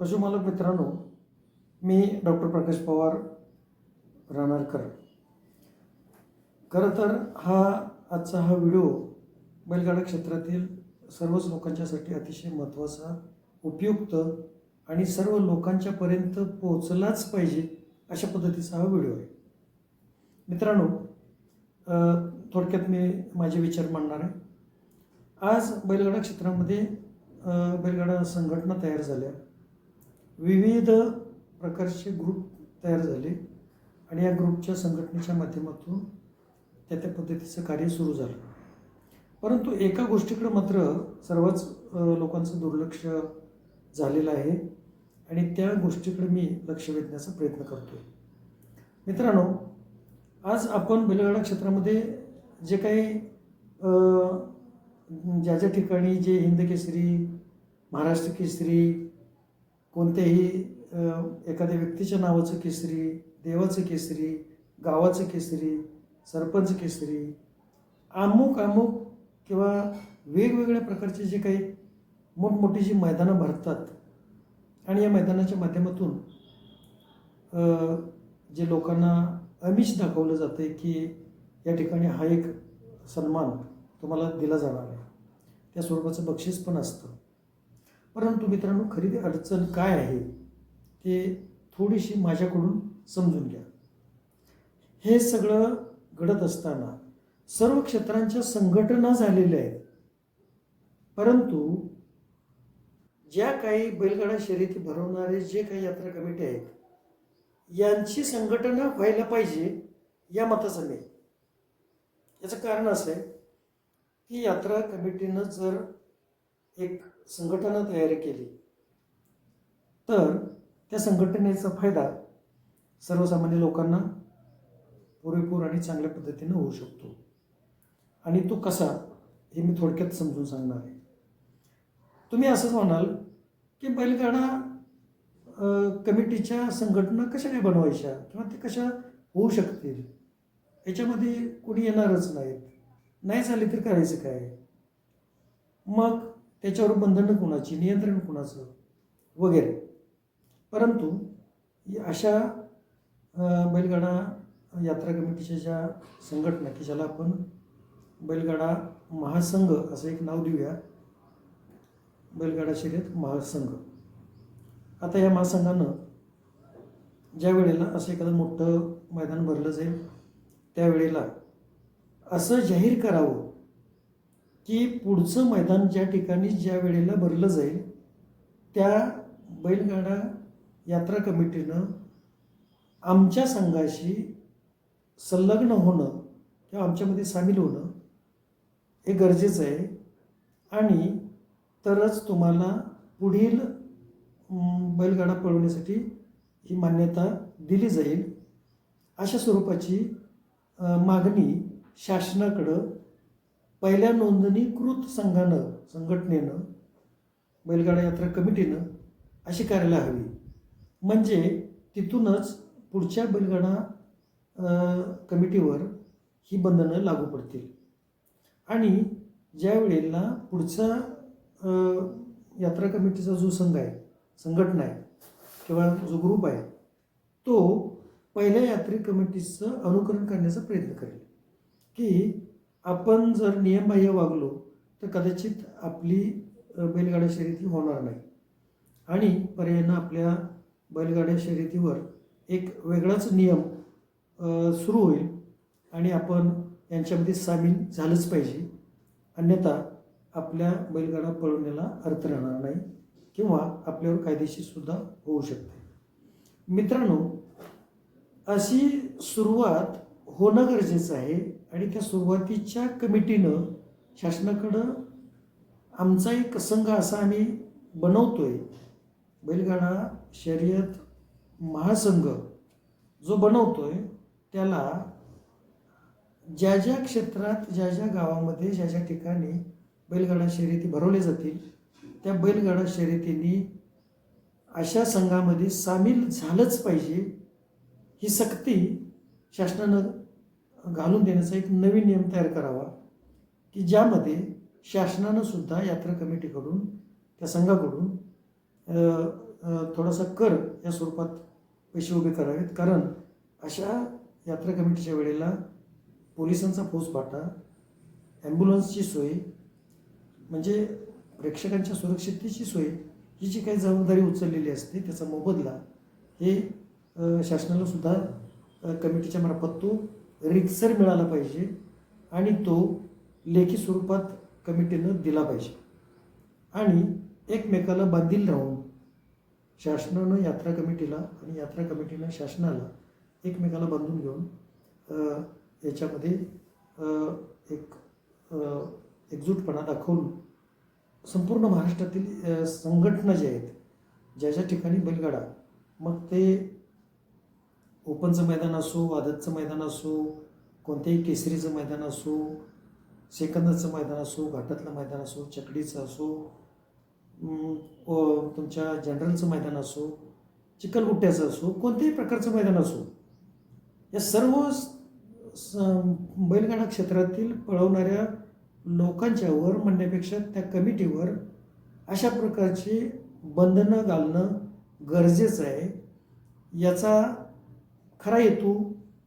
पशुमालक मित्रांनो मी डॉक्टर प्रकाश पवार राहणारकर खरं तर हा आजचा हा व्हिडिओ बैलगाडा क्षेत्रातील सर्वच लोकांच्यासाठी अतिशय महत्त्वाचा उपयुक्त आणि सर्व लोकांच्यापर्यंत पोहोचलाच पाहिजे अशा पद्धतीचा हा व्हिडिओ आहे. मित्रांनो थोडक्यात मी माझे विचार मांडणार आहे. आज बैलगाडा क्षेत्रामध्ये बैलगाडा संघटना तयार झाल्या. विविध प्रकारचे ग्रुप तयार झाले आणि या ग्रुपच्या संघटनेच्या माध्यमातून त्या त्या पद्धतीचं कार्य सुरू झालं. परंतु एका गोष्टीकडे मात्र सर्वच लोकांचं दुर्लक्ष झालेलं आहे आणि त्या गोष्टीकडे मी लक्ष वेधण्याचा प्रयत्न करतोय. मित्रांनो आज आपण बैलगाडा क्षेत्रामध्ये जे काही ज्या ज्या ठिकाणी जे हिंद केसरी महाराष्ट्र केसरी कोणत्याही एखाद्या व्यक्तीच्या नावाचं केसरी देवाचं केसरी गावाचं केसरी सरपंच केसरी अमुक अमुक किंवा वेगवेगळ्या प्रकारचे जे काही मोठमोठी जी मैदानं भरतात आणि या मैदानाच्या माध्यमातून जे लोकांना अमिष दाखवलं जातं आहे की या ठिकाणी हा एक सन्मान तुम्हाला दिला जाणार आहे. त्या स्वरूपाचं बक्षीस पण असतं. परंतु मित्रांनो खरेदी अडचण काय आहे ते थोडीशी माझ्याकडून समजून घ्या. हे सगळं घडत असताना सर्व क्षेत्रांच्या संघटना झालेल्या आहेत. परंतु ज्या काही बैलगाडा शर्यती भरवणारे जे काही यात्रा कमिटी आहेत यांची संघटना व्हायला पाहिजे या मताचं मी याचं कारण असं आहे की यात्रा कमिटीनं जर एक संघटना तयार केली. तर त्या संघटनेचा फायदा सर्वसामान्य लोकांना पुरेपूर आणि चांगल्या पद्धतीनं होऊ शकतो. आणि तो कसा हे मी थोडक्यात समजून सांगणार आहे. तुम्ही असंच म्हणाल की बैलगाडा कमिटीच्या संघटना कशा काय बनवायच्या किंवा ते कशा होऊ शकतील? याच्यामध्ये कोणी येणारच नाहीत. नाही झाले तर करायचं काय? मग त्याच्यावर बंधनं कुणाची नियंत्रण कुणाचं वगैरे. परंतु या अशा बैलगाडा यात्रा कमिटीच्या ज्या संघटना की ज्याला आपण बैलगाडा महासंघ असं एक नाव देऊया. बैलगाडा शर्यत महासंघ. आता या महासंघानं ज्या वेळेला असं एखादं मोठं मैदान भरलं जाईल त्यावेळेला असं जाहीर करावं की पुढचं मैदान ज्या ठिकाणी ज्या वेळेला भरलं जाईल त्या बैलगाडा यात्रा कमिटीनं आमच्या संघाशी संलग्न होणं किंवा आमच्यामध्ये सामील होणं हे गरजेचं आहे. आणि तरच तुम्हाला पुढील बैलगाडा पळवण्यासाठी ही मान्यता दिली जाईल. अशा स्वरूपाची मागणी शासनाकडं पहिल्या नोंदणीकृत संघानं संघटनेनं बैलगाडा यात्रा कमिटीनं अशी करायला हवी. म्हणजे तिथूनच पुढच्या बैलगाडा कमिटीवर ही बंधनं लागू पडतील. आणि ज्या वेळेला पुढचा यात्रा कमिटीचा जो संघ आहे संघटना आहे किंवा जो ग्रुप आहे तो पहिल्या यात्री कमिटीचं अनुकरण करण्याचा प्रयत्न करेल. की आपण जर नियमबाह्य वागलो तर कदाचित आपली बैलगाड्या शर्यती होणार नाही. आणि पर्यायानं आपल्या बैलगाड्या शर्यतीवर एक वेगळाच नियम सुरू होईल आणि आपण यांच्यामध्ये सामील झालंच पाहिजे. अन्यथा आपल्या बैलगाडा पळवण्याला अर्थ राहणार नाही किंवा आपल्यावर कायदेशीरसुद्धा होऊ शकते. मित्रांनो अशी सुरुवात होणं गरजेचं आहे आणि त्या सुरुवातीच्या कमिटीनं शासनाकडं आमचा एक संघ असा आम्ही बनवतो आहे बैलगाडा शर्यत महासंघ जो बनवतो आहे त्याला ज्या ज्या क्षेत्रात ज्या ज्या गावामध्ये ज्या ज्या ठिकाणी बैलगाडा शर्यती भरवल्या जातील त्या बैलगाडा शर्यतींनी अशा संघामध्ये सामील झालंच पाहिजे. ही सक्ती शासनानं घालून देण्याचा एक नवीन नियम तयार करावा की ज्यामध्ये शासनानं सुद्धा यात्रा कमिटीकडून त्या संघाकडून थोडासा कर या स्वरूपात पैसे उभे करावेत. कारण अशा यात्रा कमिटीच्या वेळेला पोलिसांचा फौजफाटा ॲम्ब्युलन्सची सोय म्हणजे प्रेक्षकांच्या सुरक्षिततेची सोय ही जी काही जबाबदारी उचललेली असते त्याचा मोबदला हे शासनालासुद्धा शासनाला सुद्धा कमिटीच्या मार्फत तो रितसर मिळाला पाहिजे आणि तो लेखी स्वरूपात कमिटीनं दिला पाहिजे. आणि एकमेकाला बांधील राहून शासनानं यात्रा कमिटीला आणि यात्रा कमिटीनं शासनाला एकमेकाला बांधून घेऊन याच्यामध्ये एक एकजूटपणा दाखवून संपूर्ण महाराष्ट्रातील संघटना ज्या आहेत ज्या ज्या ठिकाणी बैलगाडा मग ते ओपनचं मैदान असो आदतचं मैदान असो कोणत्याही केसरीचं मैदान असो सेकंदाचं मैदान असो घाटातलं मैदान असो चकडीचं असो व तुमच्या जनरलचं मैदान असो चिखलगुट्ट्याचं असो कोणत्याही प्रकारचं मैदान असो या सर्व स- बैलगाडा क्षेत्रातील पळवणाऱ्या लोकांच्यावर म्हणण्यापेक्षा त्या कमिटीवर अशा प्रकारची बंधनं घालणं गरजेचं आहे. याचा खरा हेतू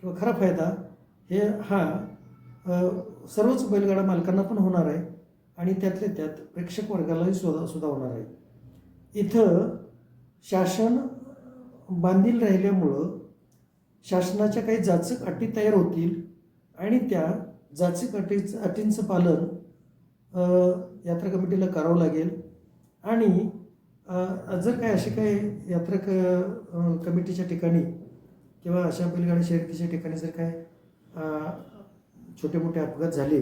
किंवा खरा फायदा हे हा सर्वच बैलगाडा मालकांना पण होणार आहे आणि त्यातल्या त्यात प्रेक्षक वर्गालाही सुद्धा सुद्धा होणार आहे. इथं शासन बांधील राहिल्यामुळं शासनाच्या काही जाचक अटी तयार होतील आणि त्या जाचक अटीचं अटींचं पालन यात्रा कमिटीला करावं लागेल. आणि जर काय असे काही यात्रा क कमिटीच्या ठिकाणी किंवा अशा बैलगाडी शर्यतीच्या ठिकाणी जर काय छोटे मोठे अपघात झाले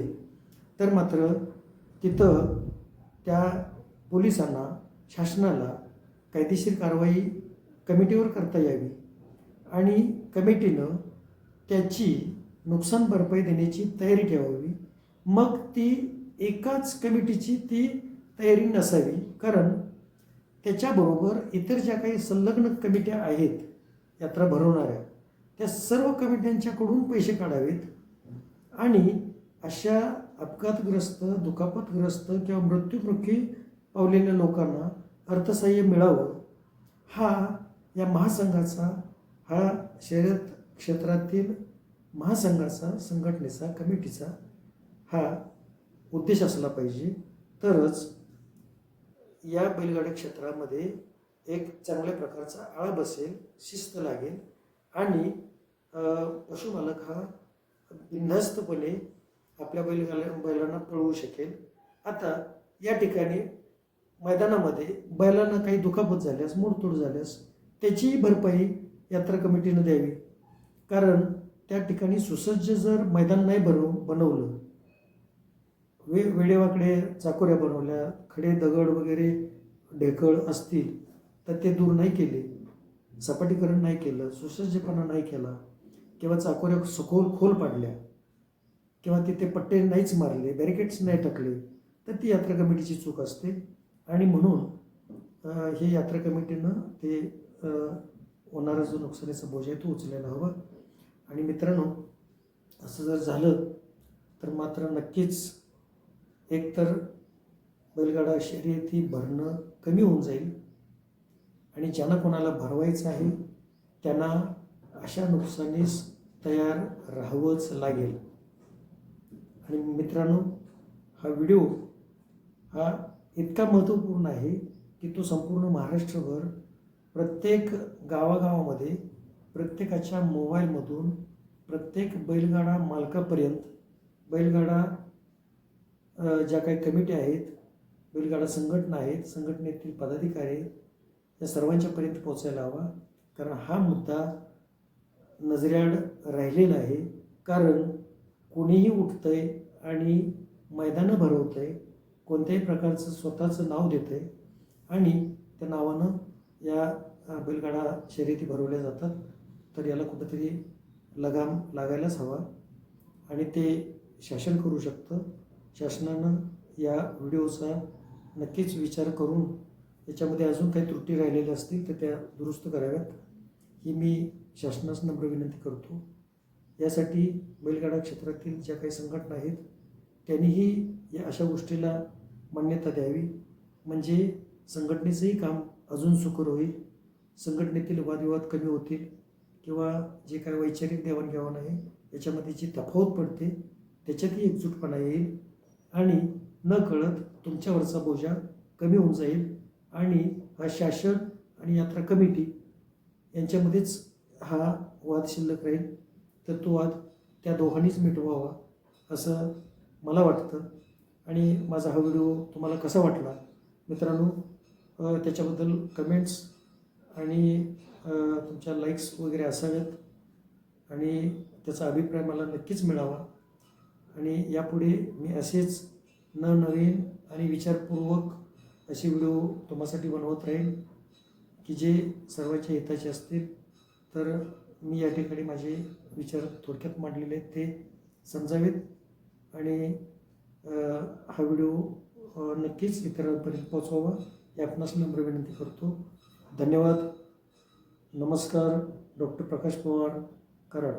तर मात्र तिथं त्या पोलिसांना शासनाला कायदेशीर कारवाई कमिटीवर करता यावी आणि कमिटीनं त्याची नुकसान भरपाई देण्याची तयारी ठेवावी. मग ती एकाच कमिटीची ती तयारी नसावी कारण त्याच्याबरोबर इतर ज्या काही संलग्न कमिट्या आहेत यात्रा भरवणाऱ्या. त्या सर्व कमिट्यांच्याकडून पैसे काढावेत आणि अशा अपघातग्रस्त दुखापतग्रस्त किंवा मृत्युमुखी पावलेल्या लोकांना अर्थसहाय्य मिळावं हा या महासंघाचा हा शर्यत क्षेत्रातील महासंघाचा संघटनेचा कमिटीचा हा उद्देश असला पाहिजे. तरच या बैलगाडी क्षेत्रामध्ये एक चांगल्या प्रकारचा आळा बसेल शिस्त लागेल आणि पशुमालक हा बिनधास्तपणे आपल्या बैलगाला बैलांना पळवू शकेल. आता या ठिकाणी मैदानामध्ये बैलांना काही दुखापत झाल्यास मोडतोड झाल्यास त्याचीही भरपाई यात्रा कमिटीनं द्यावी. कारण त्या ठिकाणी सुसज्ज जर मैदान नाही बनव बनवलं वे वेडेवाकडे चाकोऱ्या बनवल्या खडे दगड वगैरे ढेकळ असतील तर ते दूर नाही केले. सपाटीकरण नाही केलं सुसज्जपणा नाही केला किंवा चाकोऱ्या सखोल खोल पाडल्या किंवा तिथे पट्टे नाहीच मारले बॅरिकेड्स नाही टाकले तर ती यात्रा कमिटीची चूक असते. आणि म्हणून हे यात्रा कमिटीनं ते होणारा जो नुकसानीचा बोज आहे तो उचलायला हवा. आणि मित्रांनो असं जर झालं तर मात्र नक्कीच एकतर बैलगाडा शर्यती भरणं कमी होऊन जाईल. आणि ज्यांना कोणाला भरवायचं आहे त्यांना अशा नुकसानीस तयार राहावंच लागेल. आणि मित्रांनो हा व्हिडिओ हा इतका महत्त्वपूर्ण आहे की तो संपूर्ण महाराष्ट्रभर प्रत्येक गावागावामध्ये प्रत्येकाच्या मोबाईलमधून प्रत्येक बैलगाडा मालकापर्यंत बैलगाडा ज्या काही कमिटी आहेत बैलगाडा संघटना आहेत संघटनेतील पदाधिकारी या सर्वांच्यापर्यंत पोचायला हवा. कारण हा मुद्दा नजरेआड राहिलेला आहे. कारण कोणीही आहे आणि मैदानं भरवतं आहे कोणत्याही प्रकारचं स्वतःचं नाव देतं आहे आणि त्या नावानं या बैलगाडा शर्यती भरवल्या जातात तर याला कुठंतरी लगाम लागायलाच हवा. आणि ते शासन करू शकतं. शासनानं या व्हिडिओचा नक्कीच विचार करून याच्यामध्ये अजून काही त्रुटी राहिलेल्या असतील तर त्या दुरुस्त कराव्यात. ही मी शासनास नम्र विनंती करतो. यासाठी बैलगाडा क्षेत्रातील ज्या काही संघटना आहेत त्यांनीही या अशा गोष्टीला मान्यता द्यावी. म्हणजे संघटनेचंही काम अजून सुकर होईल संघटनेतील वादविवाद कमी होतील किंवा जे काय वैचारिक देवाणघेवाण आहे याच्यामध्ये जी तफावत पडते त्याच्यातही एकजूटपणा येईल. आणि न कळत तुमच्यावरचा बोजा कमी होऊन जाईल. आणि हा शासन आणि यात्रा कमिटी यांच्यामध्येच हा वाद शिल्लक राहील तर तो वाद त्या दोघांनीच मिटवावा असं मला वाटतं. आणि माझा हा व्हिडिओ तुम्हाला कसा वाटला? मित्रांनो त्याच्याबद्दल कमेंट्स आणि तुमच्या लाईक्स वगैरे असाव्यात आणि त्याचा अभिप्राय मला नक्कीच मिळावा. आणि यापुढे मी असेच नवनवीन आणि विचारपूर्वक असे व्हिडिओ तुम्हासाठी बनवत राहील की जे सर्वांच्या हिताचे असतील तर मी या ठिकाणी माझे विचार थोडक्यात मांडलेले आहेत ते समजावेत. आणि हा व्हिडिओ नक्कीच इतरांपर्यंत पोचवावा ही आपणास नम्र विनंती करतो. धन्यवाद. नमस्कार डॉक्टर प्रकाश पवार कराड.